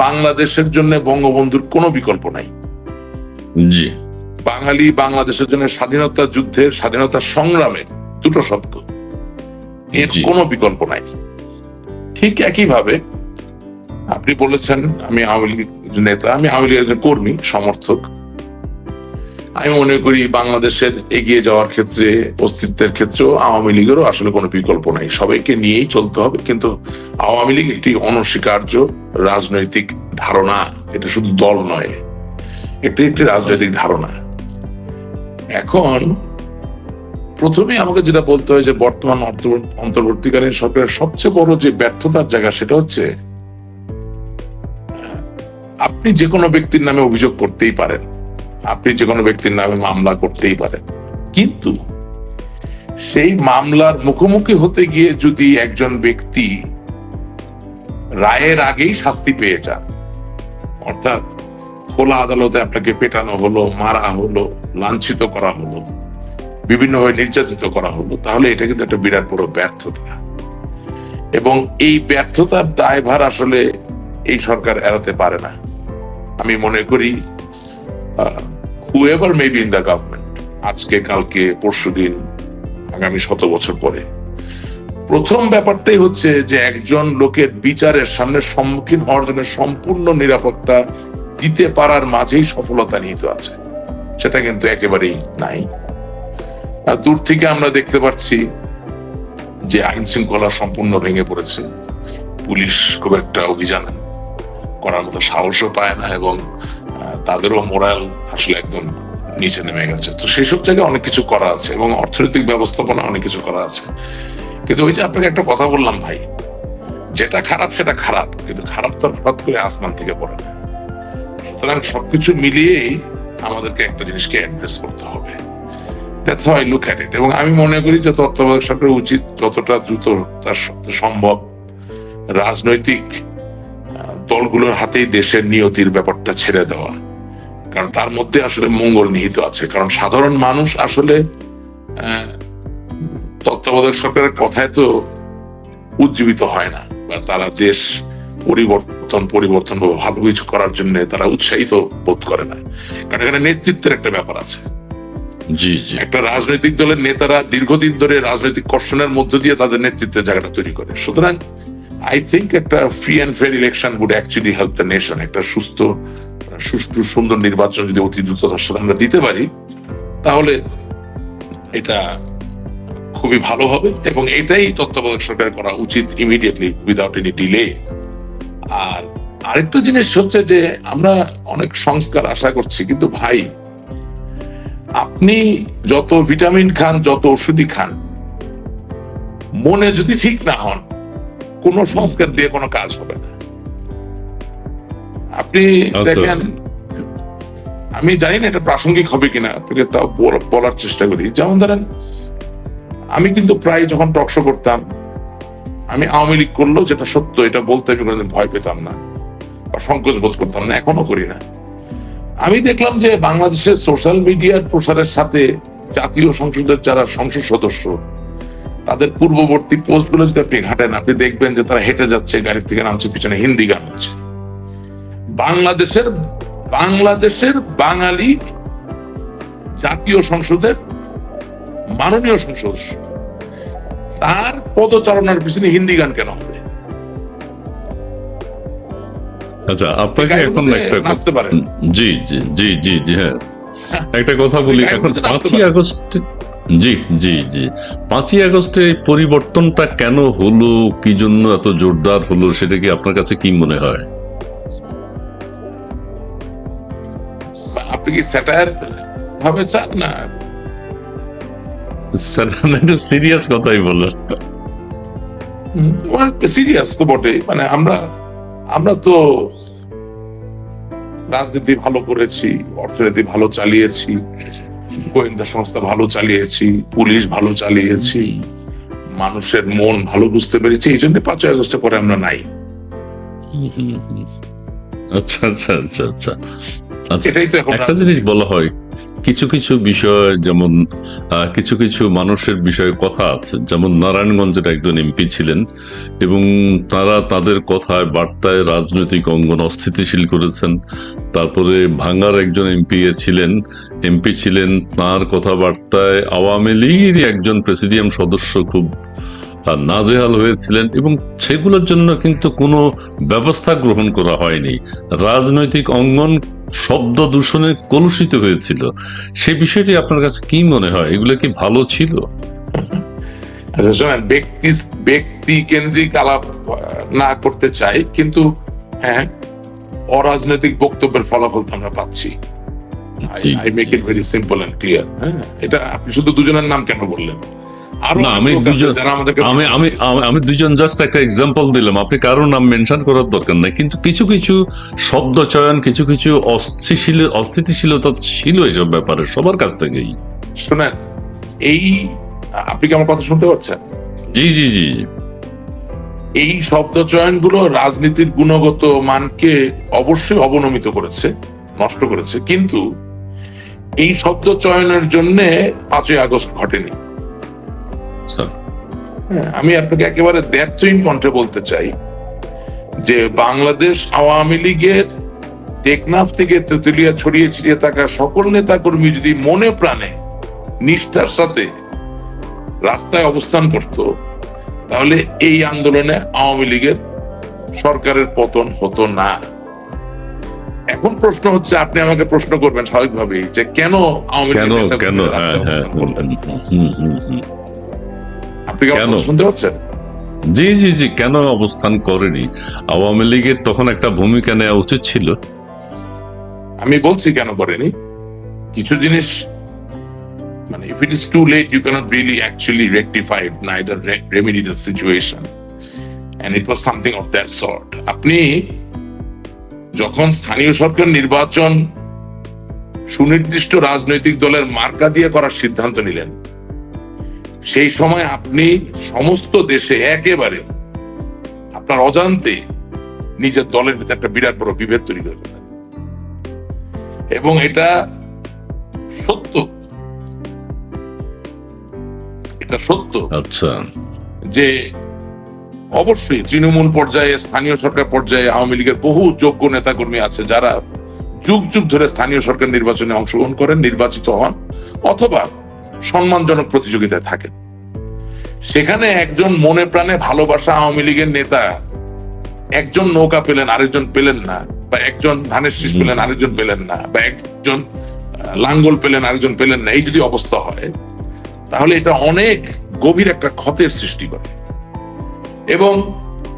বাংলাদেশের জন্য বঙ্গবন্ধুর কোনো বিকল্প নাই। জি। বাঙালি বাংলাদেশের জন্য স্বাধীনতা যুদ্ধের স্বাধীনতা সংগ্রামের দুটো শব্দ। এর। কোনো বিকল্প নাই। ঠিক একইভাবে আপনি বলেছেন আমি আওয়ামী লীগ নেতা আমি আওয়ামী লীগের কর্মী সমর্থক। আমি মনে করি বাংলাদেশের এগিয়ে যাওয়ার ক্ষেত্রে, অস্তিত্বের ক্ষেত্রেও আওয়ামী লীগেরও আসলে কোনো বিকল্প নাই। সবাইকে নিয়েই চলতে হবে, কিন্তু আওয়ামী লীগ একটি অনস্বীকার্য রাজনৈতিক ধারণা। এটা শুধু দল নয়, এটি একটি রাজনৈতিক ধারণা। এখন প্রথমে আমাকে যেটা বলতে হয় যে বর্তমান অন্তর্বর্তীকালীন সরকারের সবচেয়ে বড় যে ব্যর্থতার জায়গা সেটা হচ্ছে আপনি যে কোনো ব্যক্তির নামে অভিযোগ করতেই পারেন। আপনি যে কোনো ব্যক্তির নামে মামলা করতেই পারেন। কিন্তু সেই মামলার মুখোমুখি হতে গিয়ে যদি একজন ব্যক্তি রায়ের আগেই শাস্তি পেয়ে যান, অর্থাৎ খোলা আদালতে আপনাকে পেটানো হলো, মারা হলো, লাঞ্ছিত করা হলো বিভিন্নভাবে নির্যাতিত করা হলো, তাহলে এটা কিন্তু একটা বিরাট বড় ব্যর্থতা। এবং এই ব্যর্থতার দায়ভার আসলে এই সরকার এড়াতে পারে না। আমি মনে করি however may be in the government আজকে, কালকে, পরশুদিন, আগামী শত বছর পরে, প্রথম ব্যাপারটাই হচ্ছে যে একজন লোকের বিচারের সামনে সম্মুখীন হওয়ার জন্য সম্পূর্ণ নিরাপত্তা দিতে পারার মাঝেই সফলতা নিহিত আছে। সেটা কিন্তু একেবারেই নাই। দূর থেকে আমরা দেখতে পাচ্ছি যে আইন শৃঙ্খলা সম্পূর্ণ ভেঙে পড়েছে। পুলিশ খুব একটা অভিযান করার মতো সাহসও পায় না এবং তাদেরও মোরাল আসলে একদম নিচে নেমে গেছে। তো সেই সব জায়গায় অনেক কিছু করা আছে এবং অর্থনৈতিক ব্যবস্থাপনা অনেক কিছু করা আছে। কিন্তু ওই যে আপনাকে একটা কথা বললাম ভাই, যেটা খারাপ সেটা খারাপ, কিন্তু খারাপ তো হঠাৎ করে আসমান থেকে পড়ে না। সুতরাং সবকিছু মিলিয়েই আমাদেরকে একটা জিনিসকে অ্যাড্রেস করতে হবে। এবং আমি মনে করি যে তত্ত্বাবধায়ক সরকারের উচিত যতটা দ্রুত তার সম্ভব রাজনৈতিক দলগুলোর হাতেই দেশের নিয়তির ব্যাপারটা ছেড়ে দেওয়া। কারণ তার মধ্যে আসলে মঙ্গল নিহিত আছে। কারণ সাধারণ মানুষ আসলে তত্ত্বাবধায়ক সরকারের কথায় তো উজ্জীবিত হয় না। বা তারা দেশ পরিবর্তন পরিবর্তন বা ভালো কিছু করার জন্য তারা উৎসাহিত বোধ করে না। কারণ এখানে নেতৃত্বের একটা ব্যাপার আছে। জি জি। একটা রাজনৈতিক দলের নেতারা দীর্ঘদিন ধরে রাজনৈতিক কর্ষণের মধ্য দিয়ে তাদের নেতৃত্বের জায়গাটা তৈরি করে। সুতরাং আই থিঙ্ক একটা free and fair election would actually help the nation একটা সুস্থ সুষ্ঠু, সুন্দর নির্বাচন যদি অতি দ্রুততার সাথে আমরা দিতে পারি, তাহলে এটা খুবই ভালো হবে এবং এটাই তত্ত্বাবধায়ক সরকার করা উচিত ইমিডিয়েটলি উইদাউট এনি ডিলে আর আরেকটা জিনিস হচ্ছে যে আমরা অনেক সংস্কার আশা করছি, কিন্তু ভাই, আপনি যত ভিটামিন খান, যত ওষুধই খান, মনে যদি ঠিক না হন, কোন সংস্কার দিয়ে কোনো কাজ হবে না। আপনি। দেখেন আমি জানি না এটা প্রাসঙ্গিক হবে কিনা আপনাকে তাও বলার চেষ্টা করি। যেমন ধরেন আমি কিন্তু প্রায় যখন টকশো করতাম আমি আওয়ামী লীগ করলেও যেটা সত্য এটা বলতে আমি কোনোদিন ভয় পেতাম না বা সংকোচ বোধ করতাম না এখনও করি না। আমি দেখলাম যে বাংলাদেশের সোশ্যাল মিডিয়ার প্রসারের সাথে জাতীয় সংসদের যারা সংসদ সদস্য তাদের পূর্ববর্তী পোস্টগুলো যদি আপনি ঘাটেন আপনি দেখবেন যে তারা হেঁটে যাচ্ছে গাড়ি থেকে নামছে পিছনে হিন্দি গান হচ্ছে। বাংলাদেশের বাংলাদেশের বাঙালি জাতীয় সংসদের মাননীয় সংসদ। তার পদচারণার পিছনে হিন্দি গান কেন হবে? আচ্ছা আপনাকে এখন একটা নাচতে পারেন জি জি জি জি জি হ্যাঁ। একটা কথা বলি এখন। পাঁচই আগস্ট জি জি জি। পাঁচই আগস্টে পরিবর্তনটা কেন হলো? কি জন্য এত জোরদার হলো? সেটা কি আপনার কাছে কি মনে হয়? আপনি কি স্যাটায়ার ভাবে চান না? স্যার একটা সিরিয়াস কথাই বললেন সিরিয়াস তো বটে মানে আমরা আমরা তো রাজনীতি ভালো করেছি অর্থনীতি ভালো চালিয়েছি গোয়েন্দা সংস্থা ভালো চালিয়েছি পুলিশ ভালো চালিয়েছি মানুষের মন ভালো বুঝতে পেরেছি এই জন্য পাঁচই আগস্ট পরে আমরা নাই। আচ্ছা আচ্ছা আচ্ছা আচ্ছা। আচ্ছা একটা জিনিস বলা হয় কিছু কিছু বিষয় যেমন কিছু কিছু মানুষের বিষয়ে কথা আছে যেমন নারায়ণগঞ্জের একজন এমপি ছিলেন এবং তারা তাদের কথায় বার্তায় রাজনৈতিক অঙ্গন অস্থিতিশীল করেছেন। তারপরে ভাঙ্গার একজন এমপি ছিলেন এমপি ছিলেন তার কথাবার্তায় আওয়ামী লীগেরই একজন প্রেসিডিয়াম সদস্য খুব নাজেহাল হয়েছিলেন এবং সেগুলোর জন্য কিন্তু কোনো ব্যবস্থা গ্রহণ করা হয়নি। রাজনৈতিক অঙ্গন শব্দ দূষণে কলুষিত হয়েছিল। সেই বিষয়টি আপনার কাছে কি মনে হয়? এগুলো কি ভালো ছিল? আচ্ছা শোনেন ব্যক্তি ব্যক্তি কেন্দ্রিক আলাপ না করতে চাই কিন্তু হ্যাঁ অরাজনৈতিক বক্তব্যের ফলাফল তো আমরা পাচ্ছি। I make it very simple and clear হ্যাঁ? এটা আপনি শুধু দুজনের নাম কেন বললেন? না, আমি দুজন- যারা আমাদেরকে আমি আমি আমি- আমি দুজন জাস্ট একটা এক্সাম্পল দিলাম। আপনি কারোর নাম মেনশন করার দরকার নাই কিন্তু কিছু কিছু শব্দ চয়ন কিছু কিছু অস্থিশীল অস্থিতিশীলতা ছিল এসব ব্যাপারে সবার কাছ থেকেই। শোনেন এই আপনি কি আমার কথা শুনতে পাচ্ছেন জি জি জি। এই শব্দ চয়নগুলো রাজনীতির গুণগত মানকে অবশ্যই অবনমিত করেছে নষ্ট করেছে কিন্তু এই শব্দ চয়নের জন্য পাঁচই আগস্ট ঘটেনি। স্যার আমি আপনাকে একেবারে দ্ব্যর্থহীন কণ্ঠে বলতে চাই যে বাংলাদেশ আওয়ামী লীগের টেকনাফ থেকে তেতুলিয়া ছড়িয়ে ছিটিয়ে থাকা সকল নেতা কর্মী যদি মনে প্রাণে নিষ্ঠার সাথে রাস্তায় অবস্থান করত তাহলে এই আন্দোলনে আওয়ামী লীগের সরকারের পতন হতো না। এখন প্রশ্ন হচ্ছে আপনি আমাকে প্রশ্ন করবেন স্বাভাবিকভাবেই যে কেন আওয়ামী লীগের কেন? জি জি জি কেন অবস্থান করেনি? আওয়ামী লীগের তখন একটা ভূমিকা নেওয়া উচিত ছিল। আমি বলছি কেন করেনি? কিছু জিনিস মানে if it is too late you can't really actually rectify neither remedy the situation and it was something of that sort আপনি যখন স্থানীয় সরকার নির্বাচন সুনির্দিষ্ট রাজনৈতিক দলের মার্কা দিয়ে করার সিদ্ধান্ত নিলেন সেই সময় আপনি সমস্ত দেশে একেবারে আপনার অজান্তে নিজের দলের ভিতরে একটা বিরাট বড় বিভেদ তৈরি করে ফেলেন এবং এটা সত্য। এটা সত্য আচ্ছা। যে অবশ্যই তৃণমূল পর্যায়ে স্থানীয় সরকার পর্যায়ে আওয়ামী লীগের বহু যোগ্য নেতাকর্মী আছে যারা যুগ যুগ ধরে স্থানীয় সরকার নির্বাচনে অংশগ্রহণ করেন নির্বাচিত হন অথবা সম্মানজনক প্রতিযোগিতায় থাকেন। সেখানে একজন মনে প্রাণে ভালোবাসা আওয়ামী লীগের নেতা একজন নৌকা পেলেন আরেকজন পেলেন না বা একজন ধানের শীষ পেলেন আরেকজন পেলেন না বা একজন লাঙ্গল পেলেন আরেকজন পেলেন না এই যদি অবস্থা হয় তাহলে এটা অনেক গভীর একটা ক্ষতের সৃষ্টি করে। এবং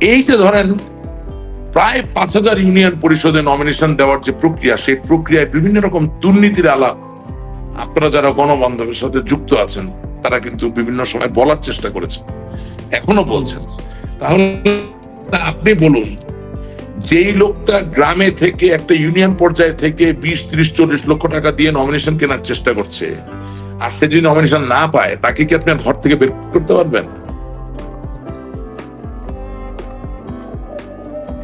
এই যে ধরেন প্রায় পাঁচ হাজার ইউনিয়ন পরিষদে নমিনেশন দেওয়ার যে প্রক্রিয়া সেই প্রক্রিয়ায় বিভিন্ন রকম দুর্নীতির আলাপ আপনারা যারা গণবান্ধবের সাথে যুক্ত আছেন তারা কিন্তু বিভিন্ন সময় বলার চেষ্টা করেছেন এখনও বলছেন তাহলে আপনি বলুন যেই লোকটা গ্রামে থেকে একটা ইউনিয়ন পর্যায়ে থেকে বিশ ত্রিশ চল্লিশ লক্ষ টাকা দিয়ে নমিনেশন কেনার চেষ্টা করছে আর সে যদি নমিনেশন না পায় তাকে কি আপনি ঘর থেকে বের করতে পারবেন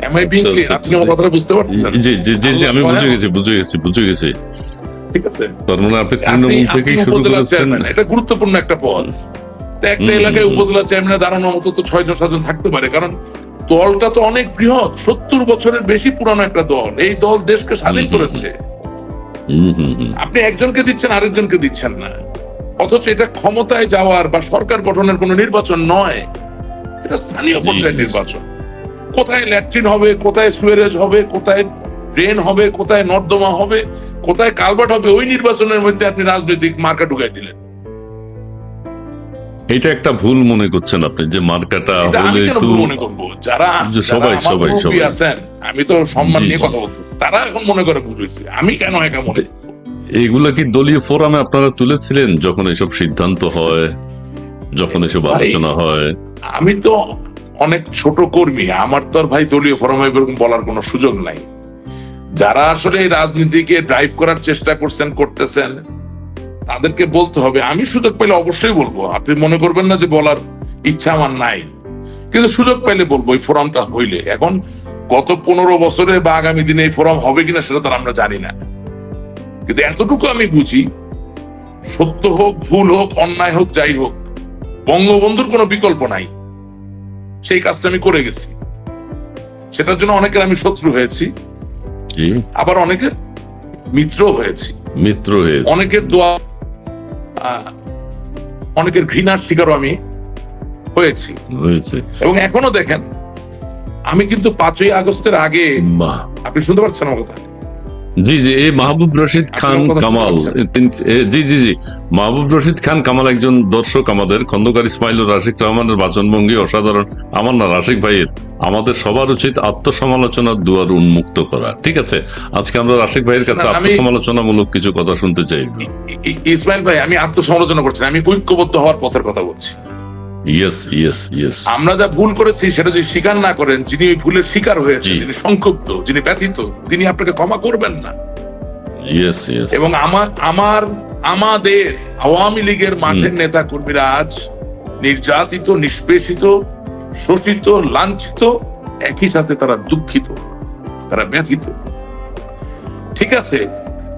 Am I being clear? আপনি আমার। কথাটা বুঝতে পারছেন জি জি জি জি আমি বুঝে গেছি বুঝে গেছি বুঝে গেছি ঠিক আছে? মানে আপনি তৃণমূল থেকেই শুরু করেছেন। এটা গুরুত্বপূর্ণ একটা পদ। একটা এলাকায়। উপজেলা চেয়ারম্যানে দাঁড়ানোর মতো তো ছয় জন সাতজন থাকতে পারে কারণ দলটা তো অনেক বৃহৎ সত্তর বছরের বেশি পুরানো একটা দল। এই দল দেশকে স্বাধীন করেছে। আপনি একজনকে দিচ্ছেন আরেকজনকে দিচ্ছেন না। অথচ এটা ক্ষমতায় যাওয়ার বা সরকার গঠনের কোনো নির্বাচন নয়। এটা স্থানীয় পর্যায়ের নির্বাচন। কোথায় ল্যাট্রিন হবে কোথায় সুয়ারেজ হবে কোথায় ড্রেন হবে কোথায় নর্দমা হবে কোথায় কালভার্ট হবে ওই নির্বাচনের মধ্যে আপনি রাজনৈতিক মার্কা ঢুকাই দিলেন। এটা একটা ভুল মনে করছেন আপনি যে মার্কাটা হলে তো মনে করব? যারা সবাই, সবাই, সবাই। আছেন আমি তো সম্মান নিয়ে কথা বলতেছি। তারা এখন মনে করে ভুল হয়েছে। আমি কেন একা মনে? এগুলা কি দলীয় ফোরামে আপনারা তুলেছিলেন যখন এসব সিদ্ধান্ত হয় যখন এসব আলোচনা হয়? আমি তো অনেক ছোট কর্মী আমার তো আর ভাই দলীয় ফোরামে এরকম বলার কোনো সুযোগ নাই। যারা আসলে এই রাজনীতিকে ড্রাইভ করার চেষ্টা করছেন, করতেছেন, তাদেরকে বলতে হবে। আমি সুযোগ পেলে অবশ্যই বলব। আপনি মনে করবেন না যে বলার ইচ্ছা আমার নাই। কিন্তু সুযোগ পেলে বলব, এই ফোরামটা হইলে। এখন গত পনেরো বছরে বা আগামী দিনে এই ফোরাম হবে কিনা সেটা তো আর আমরা জানি না। কিন্তু এতটুকু আমি বুঝি, সত্য হোক, ভুল হোক, অন্যায় হোক, যাই হোক, বঙ্গবন্ধুর কোনো বিকল্প নাই। সেই কাজটা আমি করে গেছি। সেটার জন্য অনেকের আমি শত্রু হয়েছি। জি আবার অনেকের মিত্র হয়েছি। মিত্র হয়েছে। অনেকের দোয়া অনেকের ঘৃণার শিকারও আমি হয়েছি। হয়েছে। এবং এখনও দেখেন আমি কিন্তু পাঁচই আগস্টের আগে আপনি শুনতে পাচ্ছেন আমার কথা? জি জি এই মাহবুব রশিদ খান কামাল। জি জি জি। মাহবুব রশিদ খান কামাল একজন দর্শক আমাদের। খন্দকার ইসমাইল রাশিক রহমানের বাচনভঙ্গি অসাধারণ। আমার না রাশিক ভাইয়ের। আমাদের সবার উচিত আত্মসমালোচনার দুয়ার উন্মুক্ত করা। ঠিক আছে? আজকে আমরা রাশিক ভাইয়ের কাছে আত্মসমালোচনামূলক কিছু কথা শুনতে চাই। ইসমাইল ভাই আমি আত্মসমালোচনা করছি আমি ঐক্যবদ্ধ হওয়ার পথের কথা বলছি। ইয়েস ইয়েস ইয়েস আমরা যা ভুল করেছি সেটা যদি স্বীকার না করেন যিনি ওই ভুলের শিকার হয়েছে। যিনি সংক্ষুব্ধ যিনি ব্যথিত তিনি আপনাকে ক্ষমা করবেন না। ইয়েস ইয়েস এবং আমার আমার আমাদের আওয়ামী লীগের মাঠের নেতা কর্মীরা আজ নির্যাতিত নিষ্পেষিত শোষিত লাঞ্ছিত একই সাথে তারা দুঃখিত তারা ব্যথিত। ঠিক আছে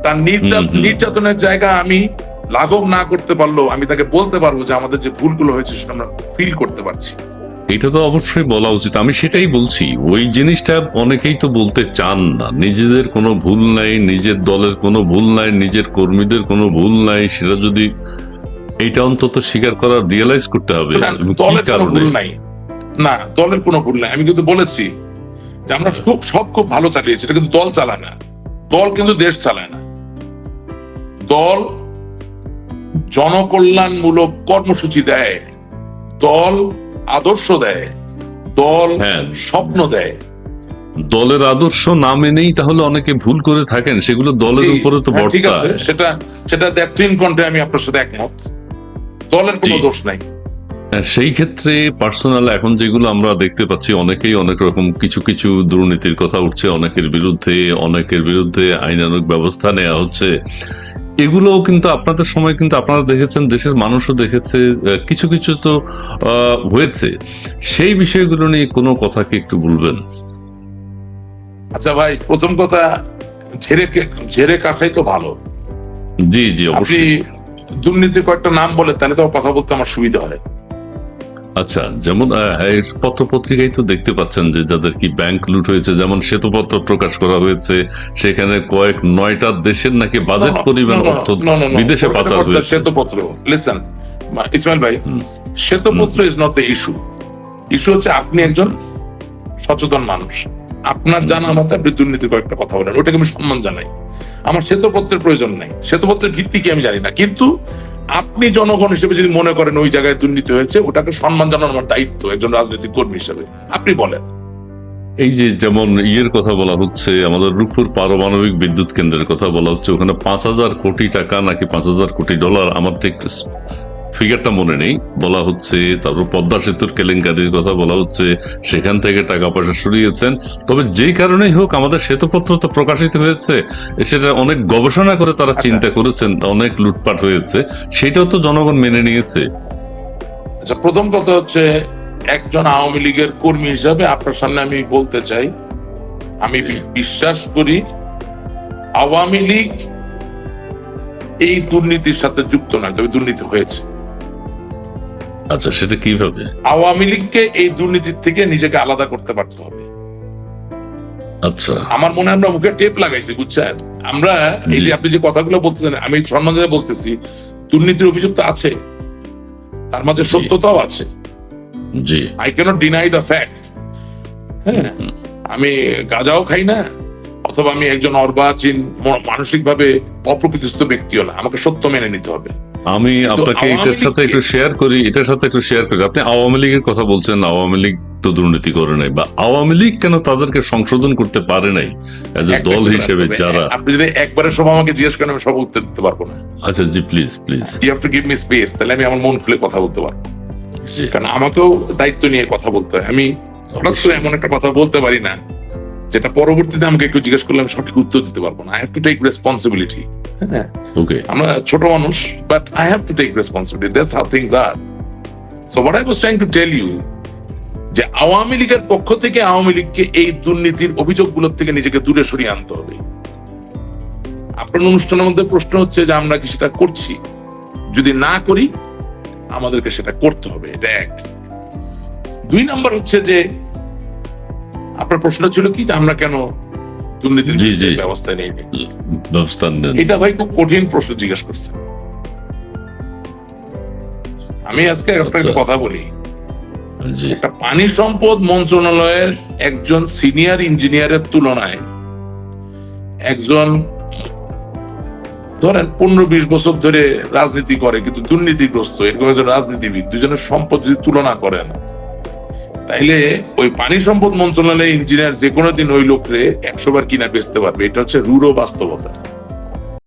তার। নির্যাতনের জায়গা আমি লাঘব না করতে পারলেও আমি তাকে বলতে পারব যে আমাদের যে ভুলগুলো হয়েছে সেটা আমরা ফিল করতে পারছি। এটা তো অবশ্যই বলা উচিত। আমি সেটাই বলছি ওই জিনিসটা অনেকেই তো বলতে চান না। নিজেদের কোনো ভুল নাই নিজের দলের কোনো ভুল নাই নিজের কর্মীদের কোনো ভুল নাই সেটা যদি এটা অন্তত স্বীকার করার রিয়েলাইজ করতে হবে। কি কারণে ভুল নাই। না দলের কোনো ভুল নাই। আমি কিন্তু বলেছি যে আমরা খুব সব খুব ভালো চালিয়েছি এটা কিন্তু দল চালায় না। দল কিন্তু দেশ চালায় না। দল জনকল্যাণমূলক কর্মসূচি দেয়। দল আদর্শ দেয়। দল হ্যাঁ। স্বপ্ন দেয়। দলের আদর্শ না মেনেই তাহলে অনেকে ভুল করে থাকেন সেগুলো দলের উপরে তো হ্যাঁ, ঠিক আছে। বর্তায় সেটা সেটা দ্যাট্রিন কণ্ঠে আমি আপনার সাথে একমত। দলের কোনো। দোষ নাই। সেই ক্ষেত্রে পার্সোনাল এখন যেগুলো আমরা দেখতে পাচ্ছি অনেকেই অনেক রকম কিছু কিছু দুর্নীতির কথা উঠছে অনেকের বিরুদ্ধে অনেকের বিরুদ্ধে আইনানুগ ব্যবস্থা নেওয়া হচ্ছে। এগুলোও কিন্তু আপনাদের সময় কিন্তু আপনারা দেখেছেন দেশের মানুষও দেখেছে কিছু কিছু তো হয়েছে। সেই বিষয়গুলো নিয়ে কোনো কথা কি একটু বলবেন? আচ্ছা ভাই প্রথম কথা ঝেড়ে ঝেড়ে কাটাই তো ভালো। জি জি অবশ্যই। দুর্নীতির কয়েকটা নাম বলে তাহলে তো কথা বলতে আমার সুবিধা হয়। আচ্ছা যেমন পত্র পত্রিকায় তো দেখতে পাচ্ছেন যে যাদের কি ব্যাংক লুট হয়েছে যেমন শ্বেতপত্র প্রকাশ করা হয়েছে সেখানে কয়েক নয়টা দেশের নাকি বাজেট পরিমাণ অর্থ বিদেশে পাচার হয়েছে। শ্বেতপত্র লিসেন ইসমাইল ভাই। শ্বেতপত্র is not the issue issue হচ্ছে আপনি একজন সচেতন মানুষ। আপনার জানা মতে আপনি দুর্নীতির কয়েকটা কথা বলেন ওটাকে আমি সম্মান জানাই। আমার শ্বেতপত্রের প্রয়োজন নেই। শ্বেতপত্রের ভিত্তি কি আমি জানি না। কিন্তু আপনি জনগণ হিসেবে যদি মনে করেন ওই জায়গায় দুর্নীতি হয়েছে, ওটাকে সম্মান জানানো আমার দায়িত্ব একজন রাজনৈতিক কর্মী হিসেবে। আপনি বলেন। এই যে যেমন ইয়ের কথা বলা হচ্ছে, আমাদের রূপপুর পারমাণবিক বিদ্যুৎ কেন্দ্রের কথা বলা হচ্ছে, ওখানে পাঁচ হাজার কোটি টাকা নাকি পাঁচ হাজার কোটি ডলার, আমার ঠিক ফিগারটা মনে নেই। বলা হচ্ছে তারপর পদ্মা সেতুর কেলেঙ্কারির কথা বলা হচ্ছে সেখান থেকে টাকা পয়সা সরিয়েছেন। তবে যেই কারণেই হোক আমাদের শ্বেতপত্র তো প্রকাশিত হয়েছে সেটা অনেক গবেষণা করে তারা আচ্ছা। চিন্তা করেছেন অনেক লুটপাট হয়েছে সেটাও তো জনগণ মেনে নিয়েছে। আচ্ছা প্রথম কথা হচ্ছে একজন আওয়ামী লীগের কর্মী হিসাবে আপনার সামনে আমি বলতে চাই আমি বিশ্বাস করি আওয়ামী লীগ এই দুর্নীতির সাথে যুক্ত নয় তবে দুর্নীতি হয়েছে। আচ্ছা সেটা কীভাবে? আওয়ামী লীগকে এই দুর্নীতির থেকে নিজেকে আলাদা করতে পারতে হবে। আচ্ছা। আমার মনে হয় আমরা মুখে টেপ লাগাইছি বুঝছেন? আমরা এই যে আপনি যে কথাগুলো বলতেছেন আমি সম্মান বলতেছি দুর্নীতির অভিযোগ তো আছে তার মাঝে সত্যতাও আছে। জি। I can't deny the fact হ্যাঁ? আমি গাঁজাও খাই না অথবা আমি একজন অর্বাচীন মানসিকভাবে অপ্রকৃতিস্থ ব্যক্তিও না। আমাকে সত্য মেনে নিতে হবে। আমি আপনাকে এটার সাথে একটু শেয়ার করি এটার সাথে একটু শেয়ার করি। আপনি আওয়ামী লীগের কথা বলছেন আওয়ামী লীগ তো দুর্নীতি করে নাই বা আওয়ামী লীগ কেন তাদেরকে সংশোধন করতে পারে নাই এজ এ দল হিসেবে যারা আপনি যদি একবারের সব আমাকে জিজ্ঞেস করেন আমি সব উত্তর দিতে পারব না। আচ্ছা জি please please you have to give me space তাহলে আমি আমার মন খুলে কথা বলতে পারব। কারণ আমাকেও দায়িত্ব নিয়ে কথা বলতে হয়। আমি হঠাৎ করে এমন একটা কথা বলতে পারি না যেটা পরবর্তীতে আমাকে একটু জিজ্ঞেস করলে আমি সঠিক উত্তর দিতে পারব না। I have to take responsibility হ্যাঁ। আমরা ছোট মানুষ but I have to take responsibility that's how things are so what I was trying to tell you যে আওয়ামী লীগের পক্ষ থেকে আওয়ামী লীগকে এই দুর্নীতির অভিযোগগুলোর থেকে নিজেকে দূরে সরিয়ে আনতে হবে। আপনার অনুষ্ঠানের মধ্যে প্রশ্ন হচ্ছে যে আমরা কি সেটা করছি? যদি না করি আমাদেরকে সেটা করতে হবে। এটা এক। দুই নাম্বার হচ্ছে যে আপনার প্রশ্ন ছিল কি আমরা কেন দুর্নীতির। ব্যবস্থা নেই? ব্যবস্থা এটা ভাই খুব কঠিন প্রশ্ন জিজ্ঞাসা করছেন। আমি আজকে একটা আচ্ছা। কথা বলি। একটা পানি সম্পদ মন্ত্রণালয়ের একজন সিনিয়র ইঞ্জিনিয়ারের তুলনায় একজন ধরেন পনেরো বিশ বছর ধরে রাজনীতি করে কিন্তু দুর্নীতিগ্রস্ত এরকম একজন রাজনীতিবিদ দুজনের সম্পদ যদি তুলনা করেন তাইলে ওই পানি সম্পদ মন্ত্রণালয়ের ইঞ্জিনিয়ার যে কোনো দিন ওই লোকরে একশো বার কিনা বেচতে পারবে। এটা হচ্ছে রুড়ো বাস্তবতা।